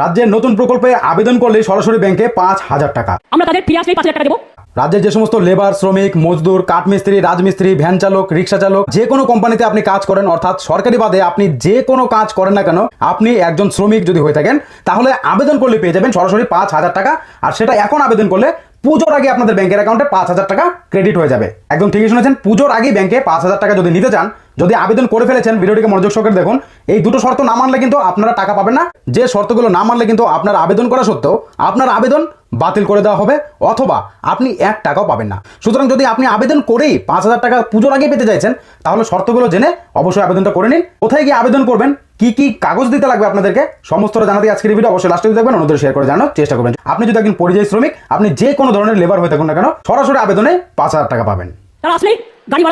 রাজ্যের নতুন প্রকল্পে আবেদন করলে সরাসরি ব্যাংকে পাঁচ হাজার টাকা। আমরা তাদের ফিরে আসলেই পাঁচ হাজার টাকা দেবো। রাজ্যের যে সমস্ত লেবার শ্রমিক মজদুর কাঠমিস্ত্রি রাজমিস্ত্রি ভ্যান চালক রিক্সা চালক যে কোনো কোম্পানিতে আপনি কাজ করেন অর্থাৎ সরকারি বাদে আপনি যে কোনো কাজ করেন না কেন আপনি একজন শ্রমিক যদি হয়ে থাকেন তাহলে আবেদন করলে পেয়ে যাবেন সরাসরি পাঁচ হাজার টাকা। আর সেটা এখন আবেদন করলে পুজোর আগে আপনাদের ব্যাংকের অ্যাকাউন্টে পাঁচ হাজার টাকা ক্রেডিট হয়ে যাবে। একদম ঠিকই শুনেছেন পুজোর আগেই ব্যাংকে পাঁচ হাজার টাকা যদি নিতে চান যদি আবেদন করে ফেলেছেন, ভিডিওটিকে মনোযোগ সহকারে দেখুন। এই দুটো শর্ত না মানলে কিন্তু আপনারা টাকা পাবেন না। যে শর্তগুলো না মানলে কিন্তু আপনার আবেদন করা সত্ত্বেও আপনার আবেদন বাতিল করে দেওয়া হবে, অথবা আপনি এক টাকাও পাবেন না। সুতরাং যদি আপনি আবেদন করেই পাঁচ হাজার টাকা পুজোর আগে পেতে চাইছেন, তাহলে শর্তগুলো জেনে অবশ্যই আবেদনটা করে নিন। কোথায় গিয়ে আবেদন করবেন, কি কি কাগজ দিতে লাগবে আপনাদেরকে, সমস্তটা জানাতে আজকের ভিডিও অবশ্যই লাস্টে দেখবেন, অন্যদের শেয়ার করে জানার চেষ্টা করবেন। আপনি যদি একজন পরিযায়ী শ্রমিক, আপনি যে কোনো ধরনের লেবার হয়ে থাকুন না কেন, সরাসরি আবেদনে পাঁচ হাজার টাকা পাবেন। তারা আসলেই গাড়ি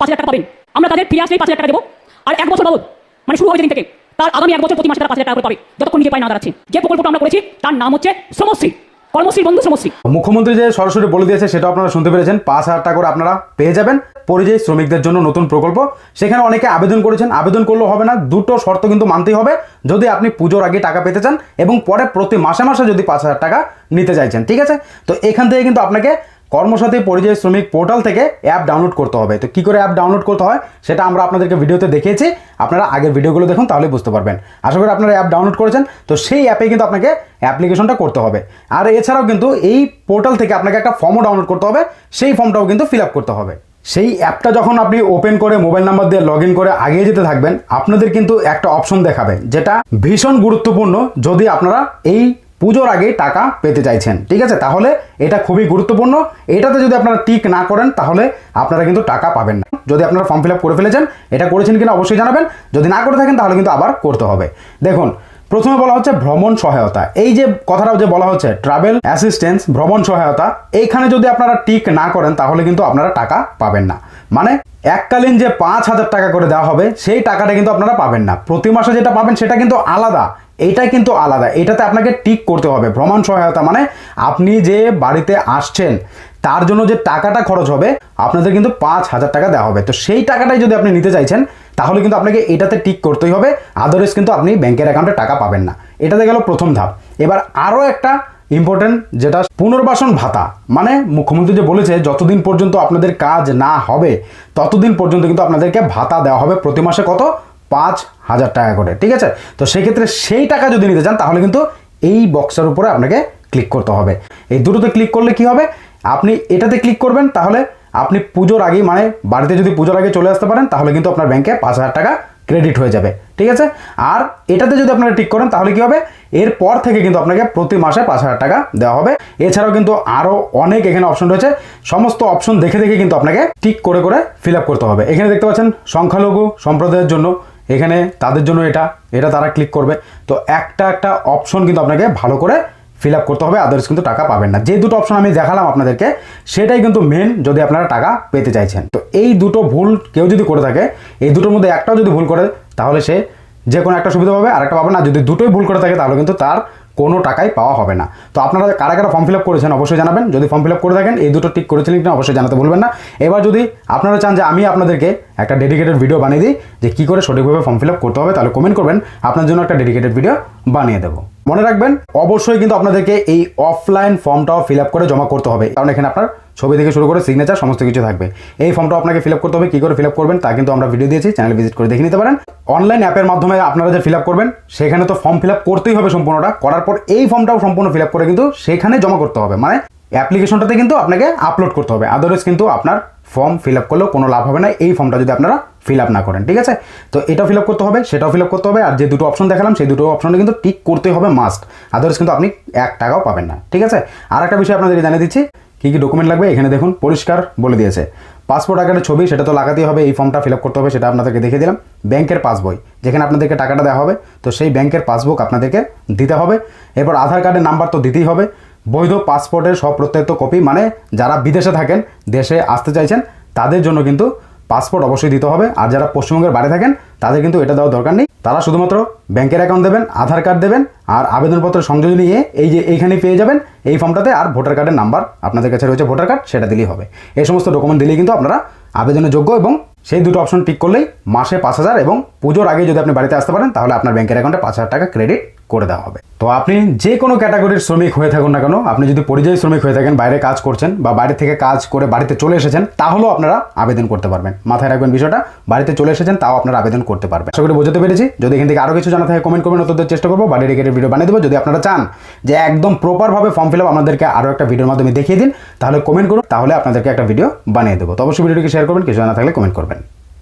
পাঁচ হাজার টাকা পাবেন। আমরা তাদের ফিরে আসলেই পাঁচ হাজার টাকা দেবো। আর এক বছর বাবদ মানে শুরু হবে যেদিন থেকে, তার আগামী এক বছর প্রতি মাসে তারা পাঁচ হাজার টাকা করে পাবে। যতক্ষণ নিজে পায় না দাঁড়াচ্ছে। যে প্রকল্পটা আমরা করেছি, তার নাম হচ্ছে শ্রমশ্রী কর্মশ্রী বন্ধু শ্রমশ্রী মুখ্যমন্ত্রী যে সরাসরি বলে দিয়েছে, সেটা আপনারা শুনতে পেরেছেন। পাঁচ হাজার টাকা করে আপনারা পেয়ে যাবেন পরিযায়ী শ্রমিকদের জন্য নতুন প্রকল্প। সেখানে অনেকে আবেদন করেছেন। আবেদন করলেও হবে না। দুটো শর্ত কিন্তু মানতেই হবে। যদি আপনি পুজোর আগে টাকা পেতে চান এবং পরে প্রতি মাসে মাসে যদি পাঁচ হাজার টাকা নিতে চাইছেন, ঠিক আছে? তো এখান থেকে কিন্তু আপনাকে কর্মসাথী পরিযায়ী শ্রমিক পোর্টাল থেকে অ্যাপ ডাউনলোড করতে হবে। তো কী করে অ্যাপ ডাউনলোড করতে হয়? সেটা আমরা আপনাদেরকে ভিডিওতে দেখিয়েছি। আপনারা আগের ভিডিওগুলো দেখুন তাহলে বুঝতে পারবেন। আশা করি আপনারা অ্যাপ ডাউনলোড করেছেন। তো সেই অ্যাপে কিন্তু আপনাকে অ্যাপ্লিকেশনটা করতে হবে। আর এছাড়াও কিন্তু এই পোর্টাল থেকে আপনাকে একটা ফর্মও ডাউনলোড করতে হবে। সেই ফর্মটাও কিন্তু ফিল করতে হবে। সেই অ্যাপটা যখন আপনি ওপেন করে মোবাইল নাম্বার দিয়ে লগ করে আগিয়ে যেতে থাকবেন, আপনাদের কিন্তু একটা অপশন দেখাবে, যেটা ভীষণ গুরুত্বপূর্ণ। যদি আপনারা এই পুজোর আগে টাকা পেতে চাইছেন। ঠিক আছে? তাহলে এটা খুবই গুরুত্বপূর্ণ। এটাতে যদি আপনারা টিক না করেন, তাহলে আপনারা কিন্তু টাকা পাবেন না। যদি আপনারা ফর্ম ফিল করে ফেলেছেন, এটা করেছেন কিনা অবশ্যই জানাবেন। যদি না করে থাকেন, তাহলে কিন্তু আবার করতে হবে। দেখুন প্রথমে বলা হচ্ছে ভ্রমণ সহায়তা। এই যে কথাটাও যে বলা হচ্ছে ট্রাভেল অ্যাসিস্ট্যান্স ভ্রমণ সহায়তা, এইখানে যদি আপনারা টিক না করেন, তাহলে কিন্তু আপনারা টাকা পাবেন না। মানে এককালীন যে পাঁচ হাজার টাকা করে দেওয়া হবে, সেই টাকাটা কিন্তু আপনারা পাবেন না। প্রতি মাসে যেটা পাবেন, সেটা কিন্তু আলাদা। এইটা কিন্তু আলাদা। এটাতে আপনাকে টিক করতে হবে। ভ্রমণ সহায়তা মানে আপনি যে বাড়িতে আসছেন, তার জন্য যে টাকাটা খরচ হবে, আপনাদের কিন্তু পাঁচ হাজার টাকা দেওয়া হবে। তো সেই টাকাটাই যদি আপনি নিতে চাইছেন তাহলে কিন্তু আপনাকে এটাতে টিক করতেই হবে আদারওয়াইজ কিন্তু আপনি ব্যাংকের অ্যাকাউন্টে টাকা পাবেন না। এটাতে গেল প্রথম ধাপ। এবার আরও একটা ইম্পর্টেন্ট যেটা পুনর্বাসন ভাতা। মানে মুখ্যমন্ত্রী যে বলেছে, যতদিন পর্যন্ত আপনাদের কাজ না হবে, ততদিন পর্যন্ত কিন্তু আপনাদেরকে ভাতা দেওয়া হবে প্রতি মাসে কত? পাঁচ হাজার টাকা করে, ঠিক আছে? তো সেক্ষেত্রে সেই টাকা যদি নিতে চান, তাহলে কিন্তু এই বক্সের উপরে আপনাকে ক্লিক করতে হবে। এই দুটোতে ক্লিক করলে কি হবে? আপনি এটাতে ক্লিক করবেন, তাহলে আপনি পুজোর আগেই মানে বাড়িতে যদি পুজোর আগে চলে আসতে পারেন, তাহলে কিন্তু আপনার ব্যাংকে পাঁচ হাজার টাকা ক্রেডিট হয়ে যাবে, ঠিক আছে? আর এটাতে যদি আপনারা ঠিক করেন, তাহলে কি হবে? এরপর থেকে কিন্তু আপনাকে প্রতি মাসে পাঁচ হাজার টাকা দেওয়া হবে। এছাড়াও কিন্তু আরও অনেক এখানে অপশন রয়েছে। সমস্ত অপশন দেখে দেখে কিন্তু আপনাকে ঠিক করে করে ফিল করতে হবে। এখানে দেখতে পাচ্ছেন সংখ্যালঘু সম্প্রদায়ের জন্য, এখানে তাদের জন্য এটা এটা তারা ক্লিক করবে। তো একটা একটা অপশন কিন্তু আপনাকে ভালো করে ফিল আপ করতে হবে আদার্স কিন্তু টাকা পাবেন না। যে দুটো অপশন আমি দেখালাম আপনাদেরকে, সেটাই কিন্তু মেন যদি আপনারা টাকা পেতে চাইছেন। তো এই দুটো ভুল কেউ যদি করে থাকে, এই দুটোর মধ্যে একটাও যদি ভুল করে, তাহলে সে যে কোনো একটা সুবিধা পাবে আর একটা পাবে না। যদি দুটোই ভুল করে থাকে, তাহলে কিন্তু তার কোনো টাকাই পাওয়া হবে না। তো আপনারা কারা কারা ফর্ম ফিল আপ করেছেন অবশ্যই জানাবেন। যদি ফর্ম ফিল আপ করে থাকেন, এই দুটো টিক করেছিলেন কিনা অবশ্যই জানাতে ভুলবেন না। এবার যদি আপনারা চান যে আমি আপনাদেরকে একটা ডেডিকেটেড ভিডিও বানিয়ে দিই, যে কী করে সঠিকভাবে ফর্ম ফিল আপ করতে হবে, তাহলে কমেন্ট করবেন। আপনার জন্য একটা ডেডিকেটেড ভিডিও বানিয়ে দেবো। মনে রাখবেন, অবশ্যই কিন্তু আপনাদেরকে এই অফলাইন ফর্মটাও ফিল আপ করে জমা করতে হবে। কারণ এখানে আপনার ছবি থেকে শুরু করে সিগনেচার সমস্ত কিছু থাকবে। এই ফর্মটাও আপনাকে ফিল আপ করতে হবে, কী করে ফিল আপ করবেন তা কিন্তু আমরা ভিডিও দিয়েছি চ্যানেল ভিজিট করে দেখে নিতে পারেন। অনলাইন অ্যাপের মাধ্যমে আপনারা যে ফিল আপ করবেন, সেখানে তো ফর্ম ফিল আপ করতেই হবে সম্পূর্ণটা। করার পর এই ফর্মটাও সম্পূর্ণ ফিল আপ করে কিন্তু সেখানে জমা করতে হবে। মানে অ্যাপ্লিকেশনটাতে কিন্তু আপনাকে আপলোড করতে হবে। আদারওয়াইজ কিন্তু আপনার ফর্ম ফিল আপ করলেও কোনো লাভ হবে না। এই ফর্মটা যদি আপনারা ফিল আপ না করেন, ঠিক আছে? তো এটাও ফিল আপ করতে হবে, সেটাও ফিল আপ করতে হবে, আর যে দুটো অপশন দেখালাম, সেই দুটো অপশনে কিন্তু টিক করতে হবে মাস্ট আদারওয়াইজ কিন্তু আপনি এক টাকাও পাবেন না, ঠিক আছে? আর একটা বিষয় আপনাদের জানিয়ে দিচ্ছি, কী কী ডকুমেন্ট লাগবে? এখানে দেখুন, পরিষ্কার বলে দিয়েছে। পাসপোর্ট আকারের ছবি, সেটা তো লাগাতেই হবে, এই ফর্মটা ফিল আপ করতে হবে, সেটা আপনাদেরকে দেখে দিলাম। ব্যাংকের পাসবই যেখানে আপনাদেরকে টাকাটা দেওয়া হবে, তো সেই ব্যাংকের পাসবুক আপনাদেরকে দিতে হবে। এরপর আধার কার্ডের নাম্বার তো দিতেই হবে। বৈধ পাসপোর্টের সব প্রত্যেক কপি মানে যারা বিদেশে থাকেন, দেশে আসতে চাইছেন, তাদের জন্য কিন্তু পাসপোর্ট অবশ্যই দিতে হবে। আর যারা পশ্চিমবঙ্গের বাইরে থাকেন, তাদের কিন্তু এটা দেওয়ার দরকার নেই। তারা শুধুমাত্র ব্যাংকের অ্যাকাউন্ট দেবেন, আধার কার্ড দেবেন, আর আবেদনপত্র সংযোজন নিয়ে এই যে এইখানে পেয়ে যাবেন, এই ফর্মটাতে, আর ভোটার কার্ডের নাম্বার আপনাদের কাছে রয়েছে, ভোটার কার্ড সেটা দিলেই হবে। এই সমস্ত ডকুমেন্ট দিলেই কিন্তু আপনারা আবেদনের যোগ্য এবং সেই দুটো অপশন টিক করলেই মাসে পাঁচ হাজার এবং পুজোর আগে যদি আপনি বাড়িতে আসতে পারেন, তাহলে আপনার ব্যাংকের অ্যাকাউন্টে পাঁচ হাজার টাকা ক্রেডিট করে দেওয়া হবে। তো আপনি যে কোনো ক্যাটাগরির শ্রমিক হয়ে থাকুন না কেন, আপনি যদি পরিযায়ী শ্রমিক হয়ে থাকেন, বাইরে কাজ করছেন বা বাইরে থেকে কাজ করে বাড়িতে চলে এসেছেন, তাহলেও আপনারা আবেদন করতে পারবেন। মাথায় রাখবেন বিষয়টা, বাড়িতে চলে এসেছেন, তাও আপনারা আবেদন করতে পারবেন। আশা বোঝাতে পেরেছি। যদি এখান থেকে আরও কিছু জানা থাকে কমেন্ট করবেন অত্যন্ত চেষ্টা করব বাড়ি রেখে ভিডিও বানিয়ে দেবো। যদি আপনারা চান যে একদম প্রপারভাবে ফর্ম ফিল আপ আপনাদেরকে আরও একটা ভিডিওর মাধ্যমে দেখিয়ে দিন, তাহলে কমেন্ট করুন, তাহলে আপনাদেরকে একটা ভিডিও বানিয়ে দেবো। তো অবশ্যই ভিডিওটিকে শেয়ার করবেন, কিছু জানা থাকলে কমেন্ট করবেন।